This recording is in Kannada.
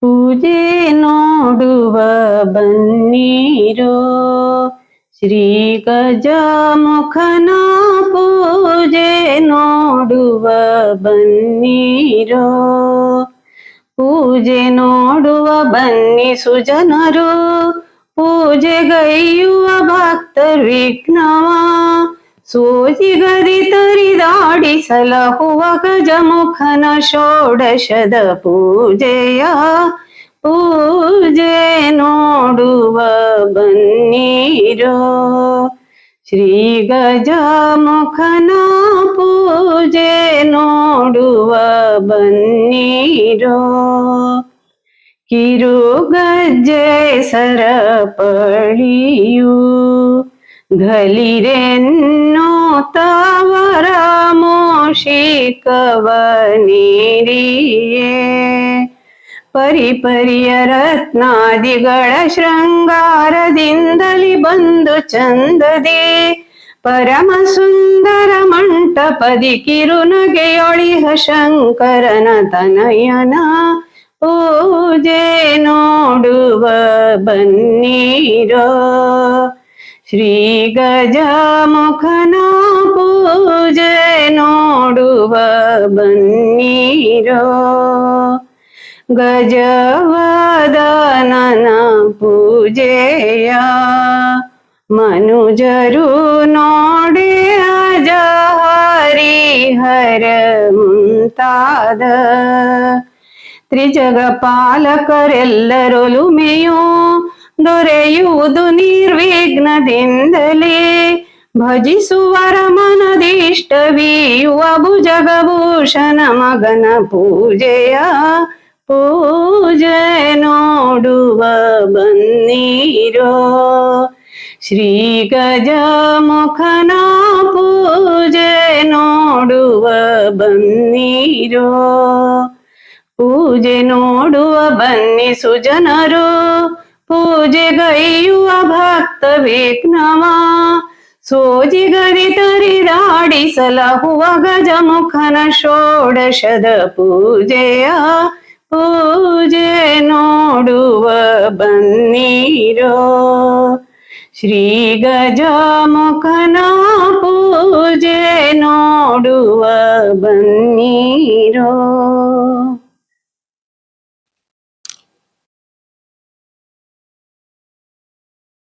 ಪೂಜೆ ನೋಡುವ ಬನ್ನೀರೋ. ಶ್ರೀ ಗಜಮುಖನ ಪೂಜೆ ನೋಡುವ ಬನ್ನೀರೋ. ಪೂಜೆ ನೋಡುವ ಬನ್ನಿ ಸುಜನರು. ಪೂಜೆಗೈಯುವ ಭಕ್ತರು ವಿಘ್ನವ. ಸೋಜಿಗದಿ ತರಿದಾಡಿ ಸಲಹುವ ಗಜಮುಖನ ಷೋಡಶದ ಪೂಜೆಯ ಪೂಜೆ ನೋಡುವ ಬನ್ನೀರೋ. ಶ್ರೀ ಗಜಮುಖನ ಪೂಜೆ ನೋಡುವ ಬನ್ನೀರೋ. ಕಿರುಗಜ್ಜೆ ಸರಪಳಿಯು ಘಲಿರೆನ್ನೋ ತವರ ಮೋಷಿಕವ ನೀರಿಯೇ ಪರಿಪರಿಯ ರತ್ನಾದಿಗಳ ಶೃಂಗಾರದಿಂದಲಿ ಬಂದು ಚಂದದೆ. ಪರಮ ಸುಂದರ ಮಂಟಪದಿ ಕಿರುನಗೆಯೊಳಿಹ ಶಂಕರನ ತನಯನ. ಪೂಜೆ ನೋಡುವ ಬನ್ನೀರೋ ಶ್ರೀ ಗಜಮುಖನ ಪೂಜೆ ನೋಡುವ ಬನ್ನೀರೋ. ಗಜವದನನ ಪೂಜೆಯ ಮನುಜರು ನೋಡಿ ಅಜ ಹರಿಹರ ಮುಂತಾದ. ತ್ರಿಜಗ ಪಾಲಕರೆಲ್ಲರೊಲುಮೆಯು ದೊರೆಯುವುದು ನಿರ್ವಿಘ್ನದಿಂದಲೇ. ಭಜಿಸುವರ ಮನದಿಷ್ಟವೀಯುವ ಭುಜಗಭೂಷಣ ಮಗನ ಪೂಜೆಯ ಪೂಜೆ ನೋಡುವ ಬನ್ನೀರೋ. ಶ್ರೀ ಗಜಮುಖನ ಪೂಜೆ ನೋಡುವ ಬನ್ನೀರೋ. ಪೂಜೆ ನೋಡುವ ಬನ್ನಿ ಸುಜನರು ಪೂಜೆಗೈಯುವ ಭಕ್ತ ವಿಘ್ನವ. ಸೋಜಿಗರಿ ತರಿದಾಡಿ ಸಲಹುವ ಗಜಮುಖನ ಷೋಡಶದ ಪೂಜೆಯ ಪೂಜೆ ನೋಡುವ ಬನ್ನೀರೋ. ಶ್ರೀ ಗಜಮುಖನ ಪೂಜೆ ನೋಡುವ